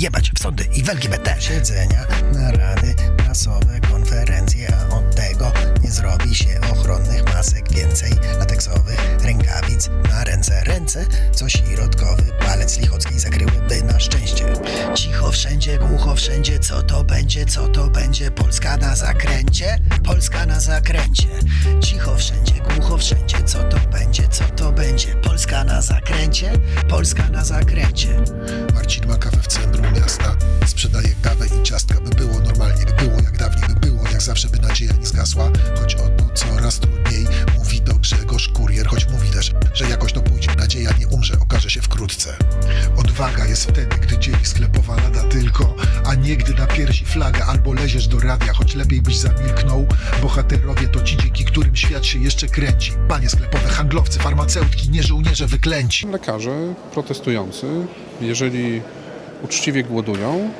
jebać w sądy i w LGBT Siedzenia, narady, prasowe konferencje A od tego nie zrobi się ochronnych masek Więcej lateksowych rękawic na ręce. Ręce, co środkowy palec lichocki zakryłyby na szczęście. Cicho wszędzie, głucho wszędzie Co to będzie, co to będzie? Polska na zakręcie, Polska na zakręcie. Cicho wszędzie, głucho wszędzie Co to będzie, co zakręcie, Polska na zakręcie Marcin ma kawę w centrum miasta. Sprzedaje kawę i ciastka, by było normalnie, by było jak dawniej, by było jak zawsze, by nadzieja nie zgasła. Choć o to coraz trudniej, mówi to Grzegorz Kurier, choć mówi też, że jakoś to pójdzie. Nadzieja nie umrze, okaże się wkrótce. Jest wtedy, gdy dzieli sklepowa lada tylko, a nie gdy na piersi flaga albo leziesz do radia, choć lepiej byś zamilknął. Bohaterowie to ci, dzięki którym świat się jeszcze kręci. Panie sklepowe, handlowcy, farmaceutki, nie żołnierze wyklęci. Lekarze protestujący, jeżeli uczciwie głodują,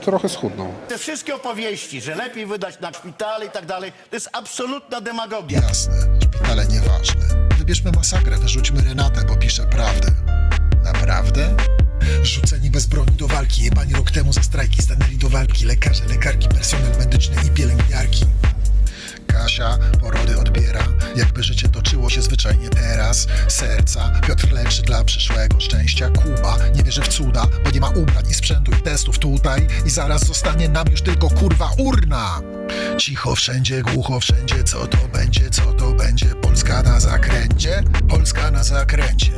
to trochę schudną. Te wszystkie opowieści, że lepiej wydać na szpitale i tak dalej, to jest absolutna demagogia. Jasne, szpitale nieważne. Wybierzmy masakrę, wyrzućmy Renatę, bo pisze prawdę. Naprawdę? Rzuceni bez broni do walki, jebani rok temu za strajki, stanęli do walki. Lekarze, lekarki, personel życie toczyło się zwyczajnie teraz. Serca, Piotr leczy dla przyszłego szczęścia. Kuba nie wierzy w cuda, bo nie ma ubrań i sprzętu i testów tutaj. I zaraz zostanie nam już tylko kurwa urna. Cicho wszędzie, głucho wszędzie, co to będzie, co to będzie. Polska na zakręcie, Polska na zakręcie.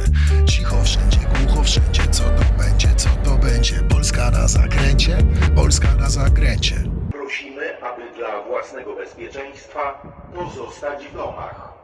Cicho wszędzie, głucho wszędzie, co to będzie, co to będzie. Polska na zakręcie, Polska na zakręcie. Prosimy, aby dla własnego bezpieczeństwa pozostać w domach.